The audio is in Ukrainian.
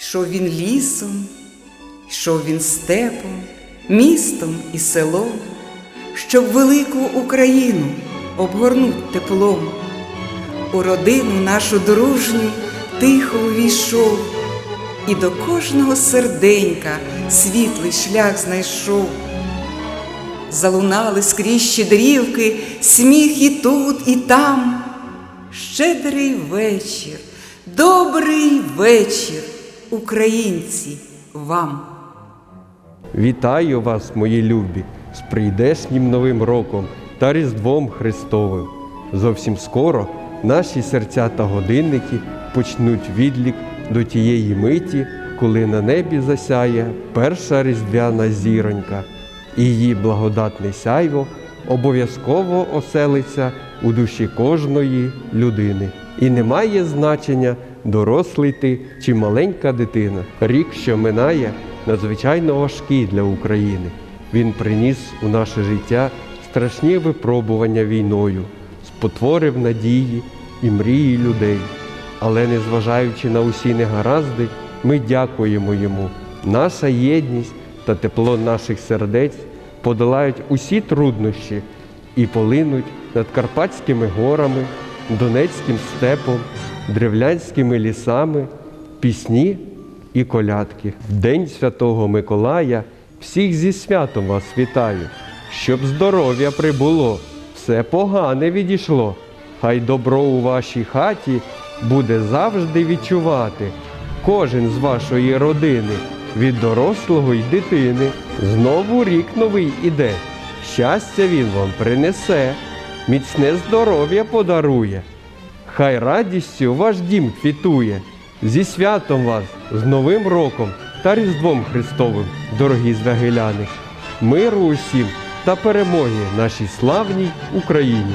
Йшов він лісом, йшов він степом, містом і селом, щоб велику Україну обгорнуть теплом. У родину нашу дружню тихо увійшов, і до кожного серденька світлий шлях знайшов. Залунали скрізь щедрівки, сміх і тут, і там. Щедрий вечір, добрий вечір, українці, вам. Вітаю вас, мої любі, з прийдешнім Новим роком та Різдвом Христовим. Зовсім скоро наші серця та годинники почнуть відлік до тієї миті, коли на небі засяє перша різдвяна зіронька, і її благодатне сяйво обов'язково оселиться у душі кожної людини. І не має значення, дорослий ти чи маленька дитина. Рік, що минає, надзвичайно важкий для України. Він приніс у наше життя страшні випробування війною, спотворив надії і мрії людей. Але незважаючи на усі негаразди, ми дякуємо йому. Наша єдність та тепло наших сердець подолають усі труднощі і полинуть над Карпатськими горами, Донецьким степом, древлянськими лісами, пісні і колядки. В День Святого Миколая всіх зі святом вас вітаю, щоб здоров'я прибуло, все погане відійшло. Хай добро у вашій хаті буде завжди відчувати кожен з вашої родини, від дорослого й дитини. Знову рік новий іде. Щастя він вам принесе, міцне здоров'я подарує. Хай радістю ваш дім квітує. Зі святом вас, з Новим роком та Різдвом Христовим, дорогі звягеляни, миру усім та перемоги нашій славній Україні.